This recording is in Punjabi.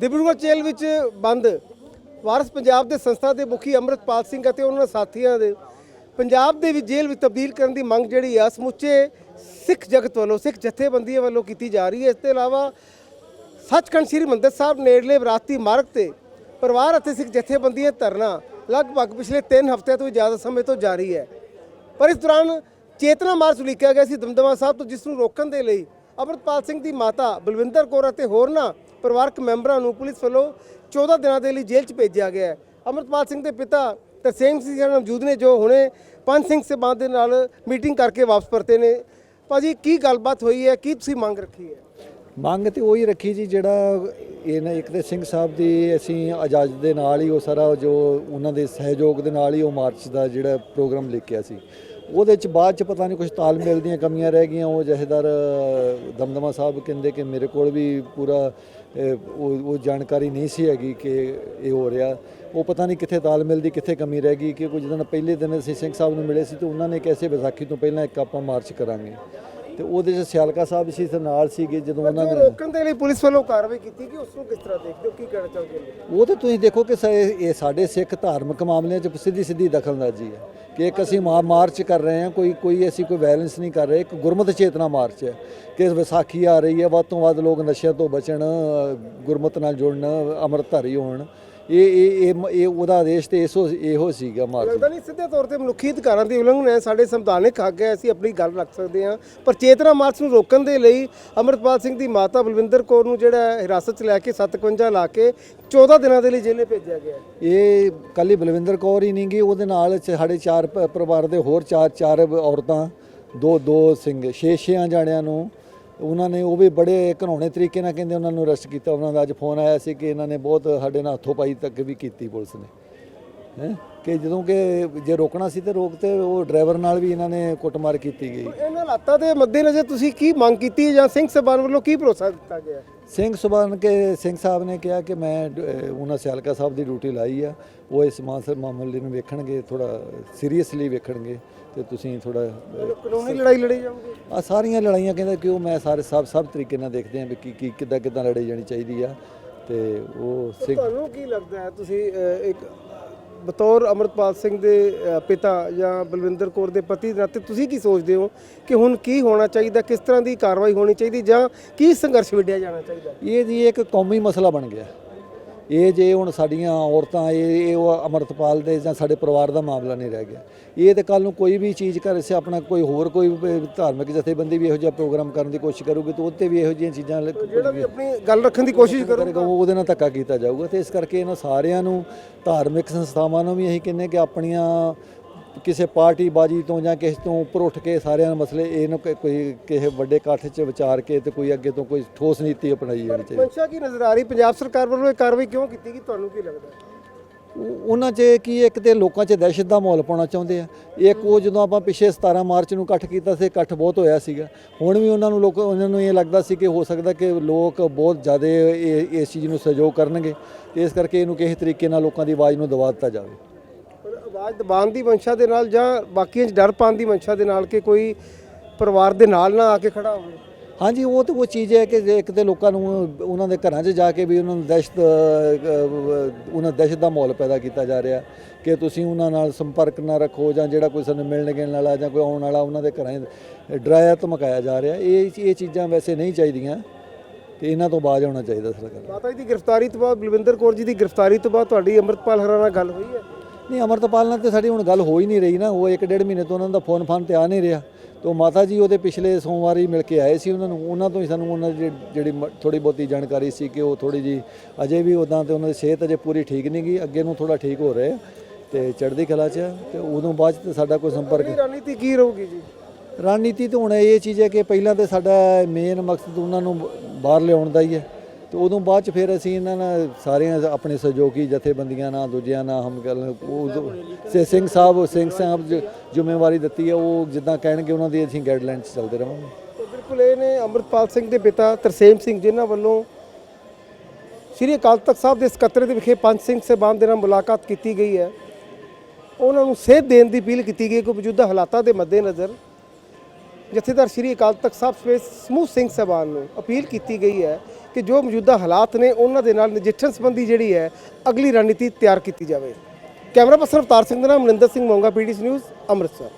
ਡਿਬਰੂਗੜ੍ਹ ਜੇਲ੍ਹ ਵਿੱਚ ਬੰਦ। ਵਾਰਸ ਪੰਜਾਬ ਦੇ ਸੰਸਥਾ ਦੇ ਮੁਖੀ ਅੰਮ੍ਰਿਤਪਾਲ ਸਿੰਘ ਅਤੇ ਉਹਨਾਂ ਸਾਥੀਆਂ ਦੇ। ਪੰਜਾਬ ਦੇ ਵੀ ਜੇਲ੍ਹ ਵਿੱਚ ਤਬਦੀਲ ਕਰਨ ਦੀ ਮੰਗ ਜਿਹੜੀ ਆ, ਸਮੁੱਚੇ ਸਿੱਖ ਜਗਤ ਵੱਲੋਂ, ਸਿੱਖ ਜਥੇਬੰਦੀਆਂ ਵੱਲੋਂ ਕੀਤੀ ਜਾ ਰਹੀ ਹੈ। ਇਸ ਤੋਂ ਇਲਾਵਾ ਸੱਚਖੰਡ ਸ੍ਰੀ ਮੰਦਰ ਸਾਹਿਬ ਨੇੜਲੇ ਵਿਰਾਸਤੀ ਮਾਰਗ ਤੇ ਪਰਿਵਾਰ ਅਤੇ ਸਿੱਖ ਜਥੇਬੰਦੀਆਂ ਧਰਨਾ ਲਗਭਗ ਪਿਛਲੇ 3 ਹਫ਼ਤਿਆਂ ਤੋਂ ਵੀ ਜ਼ਿਆਦਾ ਸਮੇਂ ਤੋਂ ਜਾਰੀ ਹੈ। ਪਰ ਇਸ ਦੌਰਾਨ ਚੇਤਨਾ ਮਾਰਚ ਉਲੀਕਿਆ ਗਿਆ ਸੀ ਦਮਦਮਾ ਸਾਹਿਬ ਤੋਂ, ਜਿਸ ਨੂੰ ਰੋਕਣ ਦੇ ਲਈ ਅਮਰਪਾਲ ਸਿੰਘ ਦੀ ਮਾਤਾ ਬਲਵਿੰਦਰ ਕੌਰ ਅਤੇ ਹੋਰਨਾਂ ਪਰਿਵਾਰਕ ਮੈਂਬਰਾਂ ਨੂੰ ਪੁਲਿਸ ਵੱਲੋਂ 14 ਦਿਨਾਂ ਦੇ ਲਈ ਜੇਲ੍ਹ 'ਚ ਭੇਜਿਆ ਗਿਆ ਹੈ। ਅਮਰਪਾਲ ਸਿੰਘ ਦੇ ਪਿਤਾ ਤਰਸੇਮ ਸਿੰਘ ਜੀ ਮੌਜੂਦ ਨੇ ਜੋ ਹੁਣੇ ਪੰਜ ਸਿੰਘ ਸਭਾ ਦੇ ਨਾਲ ਮੀਟਿੰਗ ਕਰਕੇ ਵਾਪਸ ਪਰਤੇ ਨੇ। ਭਾਜੀ, ਕੀ ਗੱਲਬਾਤ ਹੋਈ ਹੈ? ਕੀ ਤੁਸੀਂ ਮੰਗ ਰੱਖੀ ਹੈ? ਮੰਗ ਤੇ ਉਹੀ ਰੱਖੀ ਜੀ, ਜਿਹੜਾ ਇਹਨਾਂ ਇੱਕ ਤੇ ਸਿੰਘ ਸਾਹਿਬ ਦੀ ਅਸੀਂ ਇਜਾਜ਼ਤ ਦੇ ਨਾਲ ਹੀ ਉਹ ਸਾਰਾ ਜੋ ਉਹਨਾਂ ਦੇ ਸਹਿਯੋਗ ਦੇ ਨਾਲ ਹੀ ਉਹ ਮਾਰਚ ਦਾ ਜਿਹੜਾ ਪ੍ਰੋਗਰਾਮ ਲਿਖਿਆ ਸੀ। ਉਹਦੇ ਚ ਬਾਅਦ ਚ ਪਤਾ ਨਹੀਂ ਕੁਝ ਤਾਲਮੇਲ ਦੀਆਂ ਕਮੀਆਂ ਰਹਿ ਗਈਆਂ, ਉਹ ਜਥੇਦਾਰ ਦਮਦਮਾ ਸਾਹਿਬ ਕਹਿੰਦੇ ਕਿ ਮੇਰੇ ਕੋਲ ਵੀ ਪੂਰਾ ਉਹ ਉਹ ਜਾਣਕਾਰੀ ਨਹੀਂ ਸੀ ਹੈਗੀ ਕਿ ਇਹ ਹੋ ਰਿਹਾ। ਉਹ ਪਤਾ ਨਹੀਂ ਕਿੱਥੇ ਤਾਲਮੇਲ ਦੀ ਕਿੱਥੇ ਕਮੀ ਰਹਿ ਗਈ ਕਿ ਕੁਝ ਦਿਨ ਪਹਿਲੇ ਦਿਨ ਅਸੀਂ ਸਿੰਘ ਸਾਹਿਬ ਨੂੰ ਮਿਲੇ ਸੀ ਤੇ ਉਹਨਾਂ ਨੇ ਕਿਹਾ ਸੀ ਵਿਸਾਖੀ ਤੋਂ ਪਹਿਲਾਂ ਇੱਕ ਆਪਾਂ ਮਾਰਚ ਕਰਾਂਗੇ। ਤੇ ਉਹਦੇ ਚ ਸਿਆਲਕਾ ਸਾਹਿਬ ਸੀ ਤੇ ਨਾਲ ਸੀਗੇ ਜਦੋਂ ਉਹਨਾਂ ਨੇ ਰੋਕਣ ਦੇ ਲਈ ਪੁਲਿਸ ਵੱਲੋਂ ਕਾਰਵਾਈ ਕੀਤੀ ਕਿ ਉਸ ਨੂੰ ਕਿਸ ਤਰ੍ਹਾਂ ਦੇਖਦੇ ਹੋ? ਕੀ ਕਹਿਣਾ ਚਾਹੋਗੇ? ਉਹ ਤੇ ਤੁਸੀਂ ਦੇਖੋ ਕਿ ਇਹ ਸਾਡੇ ਸਿੱਖ ਧਾਰਮਿਕ ਮਾਮਲਿਆਂ 'ਚ ਸਿੱਧੀ ਸਿੱਧੀ ਦਖਲਅੰਦਾਜ਼ੀ ਹੈ ਕਿ ਇੱਕ ਅਸੀਂ ਮਾ- ਮਾਰਚ ਕਰ ਰਹੇ ਹਾਂ ਕੋਈ ਕੋਈ ਅਸੀਂ ਕੋਈ ਵਾਇਲੈਂਸ ਨਹੀਂ ਕਰ ਰਹੇ ਇੱਕ ਗੁਰਮਤਿ ਚੇਤਨਾ ਮਾਰਚ ਹੈ ਕਿ ਵਿਸਾਖੀ ਆ ਰਹੀ ਹੈ ਵੱਧ ਤੋਂ ਵੱਧ ਲੋਕ ਨਸ਼ਿਆਂ ਤੋਂ ਬਚਣ ਗੁਰਮਤਿ ਨਾਲ ਜੁੜਨ ਅੰਮ੍ਰਿਤਧਾਰੀ ਹੋਣ। ਇਹ ਇਹ ਇਹ ਉਹਦਾ ਆਦੇਸ਼ ਤੇ ਇਹੋ ਇਹੋ ਸੀਗਾ ਮਾਰਚ ਲੱਗਦਾ ਨਹੀਂ ਸਿੱਧੇ ਤੌਰ ਤੇ ਮਨੁੱਖੀ ਅਧਿਕਾਰਾਂ ਦੀ ਉਲੰਘਣ ਹੈ। ਸਾਡੇ ਸੰਵਿਧਾਨਿਕ ਹੱਕ ਹੈ ਅਸੀਂ ਆਪਣੀ ਗੱਲ ਰੱਖ ਸਕਦੇ ਹਾਂ। ਪਰ ਚੇਤਨਾ ਮਾਰਚ ਨੂੰ ਰੋਕਣ ਦੇ ਲਈ ਅਮਰਪਾਲ ਸਿੰਘ ਦੀ ਮਾਤਾ ਬਲਵਿੰਦਰ ਕੌਰ ਨੂੰ ਜਿਹੜਾ ਹਿਰਾਸਤ 'ਚ ਲੈ ਕੇ 751 ਲਾ ਕੇ 14 ਦਿਨਾਂ ਦੇ ਲਈ ਜੇਲ੍ਹ ਭੇਜਿਆ ਗਿਆ ਇਹ ਕੱਲੀ ਬਲਵਿੰਦਰ ਕੌਰ ਹੀ ਨਹੀਂ ਗੀ ਉਹਦੇ ਨਾਲ ਸਾਡੇ ਚਾਰ ਪਰਿਵਾਰ ਦੇ ਹੋਰ ਚਾਰ ਚਾਰ ਔਰਤਾਂ ਦੋ ਦੋ ਸਿੰਘ ਛੇ ਛੇਆਂ ਜਾਣਿਆਂ ਨੂੰ ਉਹਨਾਂ ਨੇ ਉਹ ਵੀ ਬੜੇ ਘਨੌਣੇ ਤਰੀਕੇ ਨਾਲ ਕਹਿੰਦੇ ਉਹਨਾਂ ਨੂੰ ਅਰੈਸਟ ਕੀਤਾ। ਉਹਨਾਂ ਦਾ ਅੱਜ ਫੋਨ ਆਇਆ ਸੀ ਕਿ ਇਹਨਾਂ ਨੇ ਬਹੁਤ ਸਾਡੇ ਨਾਲ ਹੱਥੋਂ ਪਾਈ ਤੱਕ ਵੀ ਕੀਤੀ ਪੁਲਿਸ ਨੇ। ਹੈ? ਕਿ ਜਦੋਂ ਕਿ ਜੇ ਰੋਕਣਾ ਸੀ ਤੇ ਰੋਕ ਤੇ ਉਹ ਡਰਾਈਵਰ ਨਾਲ ਵੀ ਇਹਨਾਂ ਨੇ ਕੁੱਟਮਾਰ ਕੀਤੀ ਗਈ। ਇਹਨਾਂ ਹਾਲਾਤਾਂ ਦੇ ਮੱਦੇਨਜ਼ਰ ਤੁਸੀਂ ਕੀ ਮੰਗ ਕੀਤੀ ਹੈ ਜਾਂ ਸਿੰਘ ਸਭਾਨ ਵੱਲੋਂ ਕੀ ਭਰੋਸਾ ਦਿੱਤਾ ਗਿਆ? ਸਿੰਘ ਸੁਬਾਨ ਕੇ ਸਿੰਘ ਸਾਹਿਬ ਨੇ ਕਿਹਾ ਕਿ ਮੈਂ ਉਹਨਾਂ ਸਿਆਲਕਾ ਸਾਹਿਬ ਦੀ ਡਿਊਟੀ ਲਾਈ ਆ। ਉਹ ਇਸ ਮਾਸਰ ਮਾਮਲੇ ਨੂੰ ਵੇਖਣਗੇ ਥੋੜਾ ਸੀਰੀਅਸਲੀ ਵੇਖਣਗੇ ਤੇ ਤੁਸੀਂ ਥੋੜਾ ਕਾਨੂੰਨੀ ਲੜਾਈ ਲੜੀ ਜਾਊਗੀ। ਆ ਸਾਰੀਆਂ ਲੜਾਈਆਂ ਕਹਿੰਦਾ ਕਿ ਉਹ ਮੈਂ ਸਾਰੇ ਸਭ ਸਭ ਤਰੀਕੇ ਨਾਲ ਦੇਖਦੇ ਆ ਵੀ ਕੀ ਕੀ ਕਿੱਦਾਂ ਕਿੱਦਾਂ ਲੜੀ ਜਾਣੀ ਚਾਹੀਦੀ ਆ ਤੇ ਉਹ ਸਿੰਘ ਤੁਹਾਨੂੰ ਕੀ ਲੱਗਦਾ ਹੈ? ਤੁਸੀਂ ਇੱਕ ਬਤੌਰ ਅਮਰਪਾਲ ਸਿੰਘ ਦੇ ਪਿਤਾ ਜਾਂ ਬਲਵਿੰਦਰ ਕੌਰ ਦੇ ਪਤੀ ਦੇ ਨਾਤੇ ਤੁਸੀਂ ਕੀ ਸੋਚਦੇ ਹੋ ਕਿ ਹੁਣ ਕੀ ਹੋਣਾ ਚਾਹੀਦਾ ਕਿਸ ਤਰ੍ਹਾਂ ਦੀ ਕਾਰਵਾਈ ਹੋਣੀ ਚਾਹੀਦੀ ਜਾਂ ਕੀ ਸੰਘਰਸ਼ ਵਿੱਢਿਆ ਜਾਣਾ ਚਾਹੀਦਾ? ਇਹ ਜੀ ਇੱਕ ਕੌਮੀ ਮਸਲਾ ਬਣ ਗਿਆ। ਇਹ ਜੇ ਹੁਣ ਸਾਡੀਆਂ ਔਰਤਾਂ ਇਹ ਇਹ ਉਹ ਅਮਰਤਪਾਲ ਦੇ ਜਾਂ ਸਾਡੇ ਪਰਿਵਾਰ ਦਾ ਮਾਮਲਾ ਨਹੀਂ ਰਹਿ ਗਿਆ। ਇਹ ਤੇ ਕੱਲ ਨੂੰ ਕੋਈ ਵੀ ਚੀਜ਼ ਕਰ ਸੇ ਆਪਣਾ ਕੋਈ ਹੋਰ ਕੋਈ ਧਾਰਮਿਕ ਜਥੇਬੰਦੀ ਵੀ ਇਹੋ ਜਿਹਾ ਪ੍ਰੋਗਰਾਮ ਕਰਨ ਦੀ ਕੋਸ਼ਿਸ਼ ਕਰੂਗੀ ਤੇ ਉਹਤੇ ਵੀ ਇਹੋ ਜਿਹੀਆਂ ਚੀਜ਼ਾਂ ਜਿਹੜਾ ਵੀ ਆਪਣੀ ਗੱਲ ਰੱਖਣ ਦੀ ਕੋਸ਼ਿਸ਼ ਕਰੋ ਕਰੇਗਾ। ਉਹ ਉਹਦੇ ਨਾਲ ਧੱਕਾ ਕੀਤਾ ਜਾਊਗਾ ਤੇ ਇਸ ਕਰਕੇ ਇਹਨਾਂ ਸਾਰਿਆਂ ਨੂੰ ਧਾਰਮਿਕ ਸੰਸਥਾਵਾਂ ਨੂੰ ਵੀ ਅਸੀਂ ਕਹਿੰਦੇ ਕਿ ਆਪਣੀਆਂ ਕਿਸੇ ਪਾਰਟੀ ਬਾਜੀ ਤੋਂ ਜਾਂ ਕਿਸੇ ਤੋਂ ਉੱਪਰ ਉੱਠ ਕੇ ਸਾਰਿਆਂ ਨੂੰ ਮਸਲੇ ਇਹਨੂੰ ਕੋਈ- ਕੋਈ ਕਿਸੇ ਵੱਡੇ ਇਕੱਠ 'ਚ ਵਿਚਾਰ ਕੇ ਤੇ ਕੋਈ ਅੱਗੇ ਤੋਂ ਕੋਈ ਠੋਸ ਨੀਤੀ ਅਪਣਾਈ ਜਾਣੀ ਚਾਹੀਦੀ। ਮਨਸ਼ਾ ਕੀ ਨਜ਼ਰ ਆ ਰਹੀ? ਪੰਜਾਬ ਸਰਕਾਰ ਵੱਲੋਂ ਇਹ ਕਾਰਵਾਈ ਕਿਉਂ ਕੀਤੀ? ਗਈ ਤੁਹਾਨੂੰ ਕੀ ਲੱਗਦਾ? ਉਹ- ਉਹਨਾਂ 'ਚ ਕੀ ਇੱਕ ਤੇ ਲੋਕਾਂ 'ਚ ਦਹਿਸ਼ਤ ਦਾ ਮਾਹੌਲ ਪਾਉਣਾ ਚਾਹੁੰਦੇ ਆ। ਇੱਕ ਉਹ ਜਦੋਂ ਆਪਾਂ ਪਿਛੇ 17 ਮਾਰਚ ਨੂੰ ਇਕੱਠ ਕੀਤਾ ਸੀ ਇਕੱਠ ਬਹੁਤ ਹੋਇਆ ਸੀਗਾ। ਹੁਣ ਵੀ ਉਹਨਾਂ ਨੂੰ ਲੋਕ ਉਹਨਾਂ ਨੂੰ ਇਹ ਲੱਗਦਾ ਸੀ ਕਿ ਹੋ ਸਕਦਾ ਕਿ ਲੋਕ ਬਹੁਤ ਜ਼ਿਆਦਾ ਇਹ ਇਸ ਚੀਜ਼ ਨੂੰ ਸਹਿਯੋਗ ਕਰਨਗੇ। ਤੇ ਇਸ ਕਰਕੇ ਇਹਨੂੰ ਕਿਸੇ ਤਰੀਕੇ ਨਾਲ ਲੋਕਾਂ ਦੀ ਆਵਾਜ਼ ਨੂੰ ਦਬਾ ਦਿੱਤਾ ਜਾਵੇ। ਆਵਾਜ਼ ਦਬਾਉਣ ਦੀ ਮਨਸ਼ਾ ਦੇ ਨਾਲ ਜਾਂ ਬਾਕੀਆਂ 'ਚ ਡਰ ਪਾਉਣ ਦੀ ਮਨਸ਼ਾ ਦੇ ਨਾਲ ਕਿ ਕੋਈ ਪਰਿਵਾਰ ਦੇ ਨਾਲ ਨਾ ਆ ਕੇ ਖੜਾ ਹੋਵੇ ਹਾਂਜੀ ਉਹ ਤੇ ਉਹ ਚੀਜ਼ ਹੈ ਕਿ ਇੱਕ ਤੇ ਲੋਕਾਂ ਨੂੰ ਉਹਨਾਂ ਦੇ ਘਰਾਂ 'ਚ ਜਾ ਕੇ ਵੀ ਉਹਨਾਂ ਨੂੰ ਦਹਿਸ਼ਤ ਉਹਨਾਂ ਦਹਿਸ਼ਤ ਦਾ ਮਾਹੌਲ ਪੈਦਾ ਕੀਤਾ ਜਾ ਰਿਹਾ ਕਿ ਤੁਸੀਂ ਉਹਨਾਂ ਨਾਲ ਸੰਪਰਕ ਨਾ ਰੱਖੋ ਜਾਂ ਜਿਹੜਾ ਕੋਈ ਸਾਨੂੰ ਮਿਲਣ ਗਿਲਣ ਵਾਲਾ ਜਾਂ ਕੋਈ ਆਉਣ ਵਾਲਾ ਉਹਨਾਂ ਦੇ ਘਰਾਂ 'ਚ ਡਰਾਇਆ ਧਮਕਾਇਆ ਜਾ ਰਿਹਾ ਇਹ ਇਹ ਚੀਜ਼ਾਂ ਵੈਸੇ ਨਹੀਂ ਚਾਹੀਦੀਆਂ ਤੇ ਇਹਨਾਂ ਤੋਂ ਬਾਜ ਆਉਣਾ ਚਾਹੀਦਾ ਸਰਕਾਰ। ਮਾਤਾ ਜੀ ਦੀ ਗ੍ਰਿਫਤਾਰੀ ਤੋਂ ਬਾਅਦ ਬਲਵਿੰਦਰ ਕੌਰ ਜੀ ਦੀ ਗ੍ਰਿਫਤਾਰੀ ਤੋਂ ਬਾਅਦ ਤੁਹਾਡੀ ਅੰਮ੍ਰਿਤਪਾਲ ਹਰਾਂ ਨਾਲ ਗੱਲ ਹੋਈ ਹੈ ਨਹੀਂ ਅਮਰਤਪਾਲ ਨਾਲ ਤੇ ਸਾਡੀ ਹੁਣ ਗੱਲ ਹੋ ਹੀ ਨਹੀਂ ਰਹੀ ਨਾ। ਉਹ ਇੱਕ ਡੇਢ ਮਹੀਨੇ ਤੋਂ ਉਹਨਾਂ ਦਾ ਫੋਨ ਫਾਨ ਤੇ ਆ ਨਹੀਂ ਰਿਹਾ। ਤੋਂ ਮਾਤਾ ਜੀ ਉਹਦੇ ਪਿਛਲੇ ਸੋਮਵਾਰ ਹੀ ਮਿਲ ਕੇ ਆਏ ਸੀ ਉਹਨਾਂ ਨੂੰ। ਉਹਨਾਂ ਤੋਂ ਹੀ ਸਾਨੂੰ ਉਹਨਾਂ ਦੀ ਜਿਹੜੀ ਥੋੜੀ ਬਹੁਤੀ ਜਾਣਕਾਰੀ ਸੀ ਕਿ ਉਹ ਥੋੜੀ ਜੀ ਅਜੇ ਵੀ ਉਦਾਂ ਤੇ ਉਹਨਾਂ ਦੀ ਸਿਹਤ ਅਜੇ ਪੂਰੀ ਠੀਕ ਨਹੀਂ ਗਈ। ਅੱਗੇ ਨੂੰ ਥੋੜਾ ਠੀਕ ਹੋ ਰਹੇ। ਤੇ ਚੜ੍ਹਦੀ ਕਲਾ 'ਚ ਤੇ ਉਦੋਂ ਬਾਅਦ ਤੇ ਸਾਡਾ ਕੋਈ ਸੰਪਰਕ ਕੀ ਰਣਨੀਤੀ ਕੀ ਰਹੂਗੀ ਜੀ? ਰਣਨੀਤੀ ਤਾਂ ਹੁਣ ਇਹ ਚੀਜ਼ ਹੈ ਕਿ ਪਹਿਲਾਂ ਤੇ ਸਾਡਾ ਮੇਨ ਮਕਸਦ ਉਹਨਾਂ ਨੂੰ ਬਾਹਰ ਲਿਆਉਣ ਦਾ ਹੀ ਹੈ। ਤੇ ਉਦੋਂ ਬਾਅਦ ਚ ਫਿਰ ਅਸੀਂ ਇਹਨਾਂ ਨਾਲ ਸਾਰਿਆਂ ਆਪਣੇ ਸਹਿਯੋਗੀ ਜਥੇਬੰਦੀਆਂ ਨਾਲ, ਦੂਜਿਆਂ ਨਾਲ ਹਮ ਗੱਲ, ਉਹ ਸਿੰਘ ਸਾਹਿਬ ਸਿੰਘ ਸਾਹਿਬ ਜ਼ਿੰਮੇਵਾਰੀ ਦਿੱਤੀ ਹੈ, ਉਹ ਜਿੱਦਾਂ ਕਹਿਣਗੇ ਉਹਨਾਂ ਦੀ ਅਸੀਂ ਗਾਈਡਲਾਈਨ 'ਚ ਚੱਲਦੇ ਰਹਾਂਗੇ ਬਿਲਕੁਲ ਇਹ ਨੇ ਅੰਮ੍ਰਿਤਪਾਲ ਸਿੰਘ ਦੇ ਪਿਤਾ ਤਰਸੇਮ ਸਿੰਘ, ਜਿਨ੍ਹਾਂ ਵੱਲੋਂ ਸ੍ਰੀ ਅਕਾਲ ਤਖਤ ਸਾਹਿਬ ਦੇ ਸਕੱਤਰ ਦੇ ਵਿਖੇ ਪੰਜ ਸਿੰਘ ਸਾਹਿਬਾਨ ਦੇ ਨਾਲ ਮੁਲਾਕਾਤ ਕੀਤੀ ਗਈ ਹੈ। ਉਹਨਾਂ ਨੂੰ ਸੇਧ ਦੇਣ ਦੀ ਅਪੀਲ ਕੀਤੀ ਗਈ ਕਿ ਮੌਜੂਦਾ ਹਾਲਾਤਾਂ ਦੇ ਮੱਦੇਨਜ਼ਰ ਜਥੇਦਾਰ ਸ਼੍ਰੀ ਅਕਾਲ ਤਖਤ ਸਾਹਿਬ ਸਵੇਤ ਸਮੂਹ ਸਿੰਘ ਸਾਹਿਬਾਨ ਨੂੰ ਅਪੀਲ ਕੀਤੀ ਗਈ ਹੈ ਕਿ ਜੋ ਮੌਜੂਦਾ ਹਾਲਾਤ ਨੇ ਉਹਨਾਂ ਦੇ ਨਾਲ ਨਜਿੱਠਣ ਸੰਬੰਧੀ ਜਿਹੜੀ ਹੈ ਅਗਲੀ ਰਣਨੀਤੀ ਤਿਆਰ ਕੀਤੀ ਜਾਵੇ। ਕੈਮਰਾ ਪਰਸਨ ਅਵਤਾਰ ਸਿੰਘ ਦੇ ਨਾਲ ਮਨਿੰਦਰ ਸਿੰਘ ਮੋਂਗਾ ਪੀਡੀਸੀ ਨਿਊਜ਼, ਅੰਮ੍ਰਿਤਸਰ।